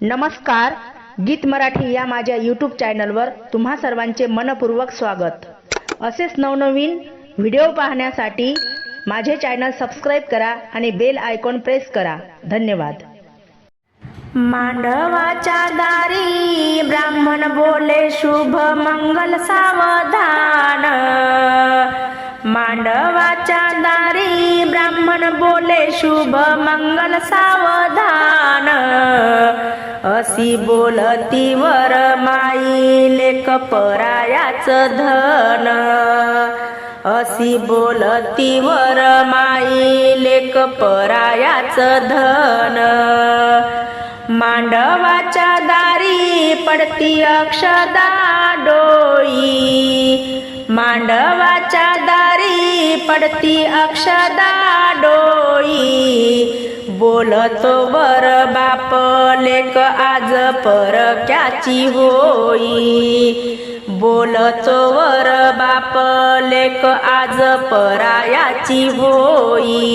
नमस्कार गीत मराठी या माझ्या यूट्यूब चॅनलवर तुम्हा सर्वांचे मनपूर्वक स्वागत. असेच नवनवीन व्हिडिओ पाहण्यासाठी माझे चॅनल सबस्क्राईब करा आणि बेल आयकॉन प्रेस करा. धन्यवाद. मांडवाच्या दारी ब्राह्मण बोले शुभ मंगल सावधान. मांडवाच्या दारी ब्राह्मण बोले शुभ मंगल सावधान. कशी बोलती वर माई लेक परायाच धन. अशी बोलती वर माई लेक परायाच धन. मांडवाच्या दारी पडती अक्षदा डोई मांडवाच्या दारी पडती अक्षदा डोई बोलतो वर बाप लेक आज परक्याची होई. बोलतो वर बाप लेक आज परायाची होई.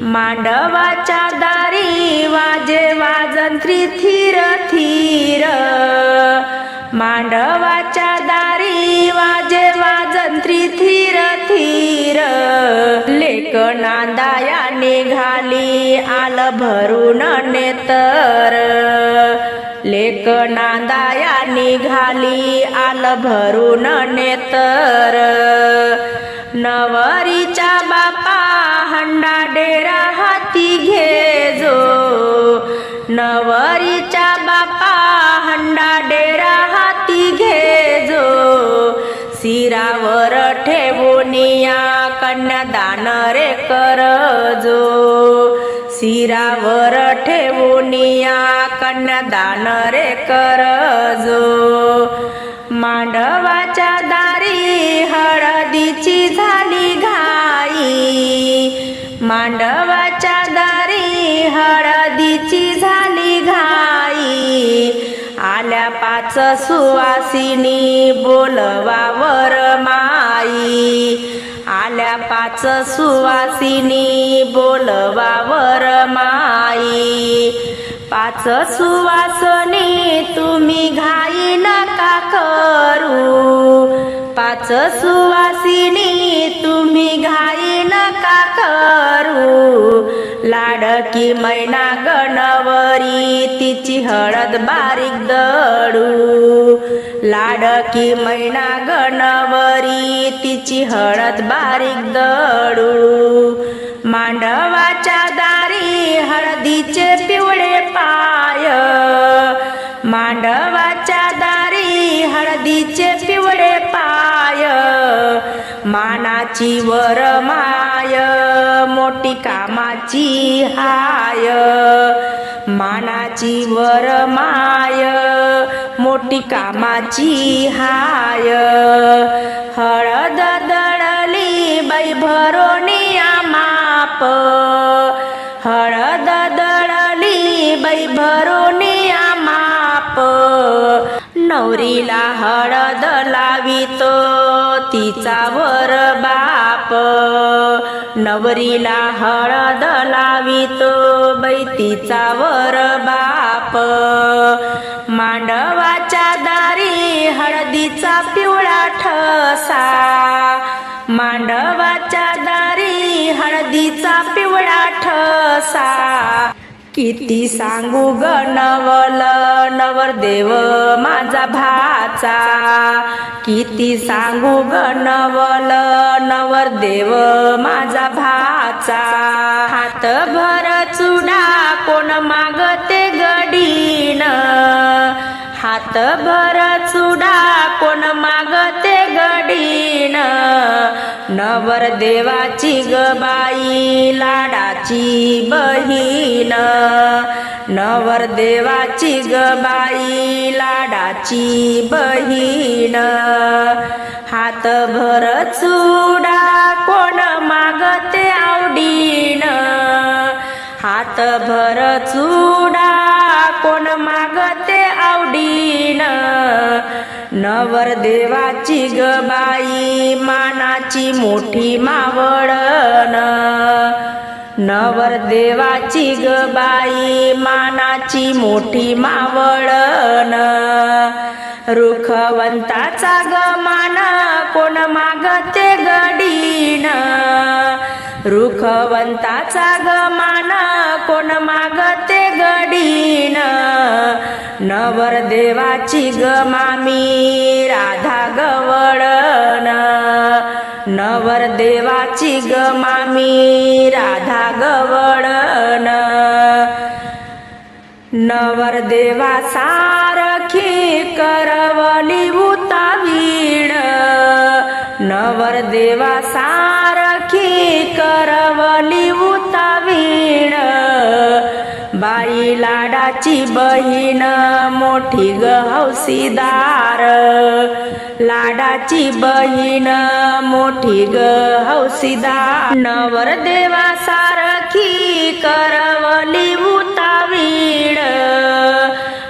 मांडवाच्या दारी वाजे वाजंत्री थीर थीर. मांडवाच्या दारी नांदाया निघाली आल भरून नेतर. लेक नांदाया निघाली आल भरून नेतर. नवरीच्या बापा हंडा डेरा हाती घेजो. नवरीच्या बापा हंडा डेरा हाती घेजो. शिरावर ठेवूनिया कन्यादान रे करजो शिरावर ठेवूनिया कन्यादान रे करजो मांडवाच्या दारी हळदीची झाली घाई. मांडवाच्या दारी हळदीची झाली घाई. आल्या पाच सुवासिनी बोलवावर माई. आल्या पाच सुवासिनी बोलवावर माई. पाच सुवासनी तुम्ही घाई नका करू. पाच सुवासिनी तुम्ही घाई नका करू. लाडकी मैना गणवरी तिची हळद बारीक दडू. लाडकी मैना गणवरी तिची हळद बारीक दडू मांडवाच्या दारी हळदीचे पिवळे पाय. मांडवाच्या दारी हळदीचे पिवळे पाय. मानाची वर माय मोठी कामाची हाय. मानाची वर माय मोठी कामाची हाय। हळद दळली बाई भरोनिया माप हळद दळली बाई भरोनिया माप नवरीला हळद लावितो तिचा वर बाप। नवरीला हळद लावितो बाई तिचा वर बाप। हळदीचा पिवळा ठसा मांडवाच्या दारी हळदीचा पिवळा ठसा. किती सांगू ग नवल नवरदेव माझा भाचा. किती सांगू ग नवल नवरदेव माझा भाचा. हात भर चुडा कोण मागते? भर चुडा कोण मागते गडीन? नवरदेवाची ग बाई लाडाची बहीण. नवरदेवाची ग बाई लाडाची बहीण. हात भर चुडा कोण मागते आवडीन? हात भर चुडा कोण मागते नवरदेवाची ग बाई मानाची मोठी मावळण नवरदेवाची ग बाई मानाची मोठी मावळण रुखवंताचा ग मान कोण मागते गडीन. रुखवंताचा ग मान कोण मागते नवरदेवाची ग मामी राधा गवळण नवरदेवाची ग मामी राधा गवळण नवरदेवा सारखी करवली उतावीण. नवरदेवा सारखी करवली उतावीण. बाई लाडाची बहीण मोठी ग हौसीदार. लाडाची बहीण मोठी ग हौसीदार. नवरदेवा सारखी करवली उतावीण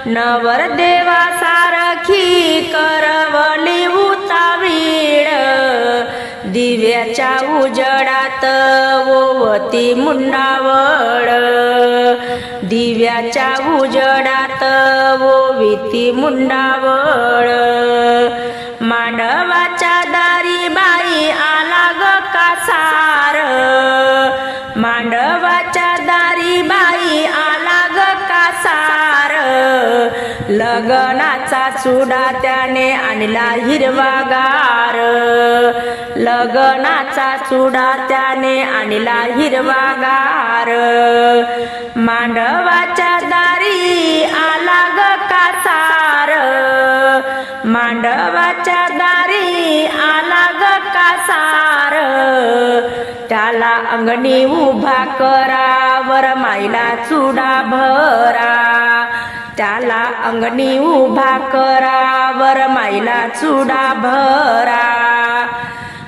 नवरदेवा सारखी करवली उतावीण दिव्याच्या उजडात ओवती मुंडावळ दिव्याच्या उजडात ओविती मुंडावळ. मांडवाच्या लगनाचा चुडा त्याने आणला हिरवागार. लगनाचा चुडा त्याने आणला हिरवागार. मांडवाच्या दारी आला ग कासार. मांडवाच्या दारी आला ग कासार. त्याला अंगणी उभा करा वर माईला चुडा भरा. त्याला अंगणी उभा करा वर माईला चुडा भरा.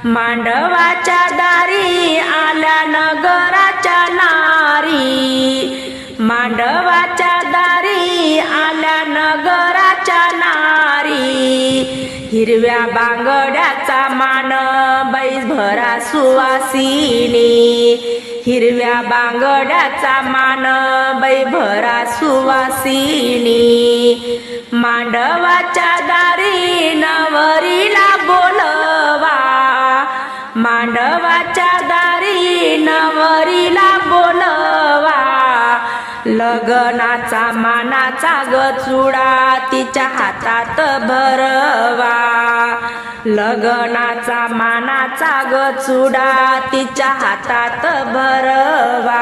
मांडवाच्या दारी आल्या नगराच्या नारी. मांडवाच्या दारी आल्या नगराच्या नारी. हिरव्या बांगड्याचा मान बैस भरा सुवासिनी. हिरव्या बांगड्याचा मान बैभरा सुवासिनी. मांडवाच्या दारी नवरीला लगनाचा मानाचा गचुडा तिच्या हातात भरवा. लगनाचा मानाचा गचुडा तिच्या हातात भरवा.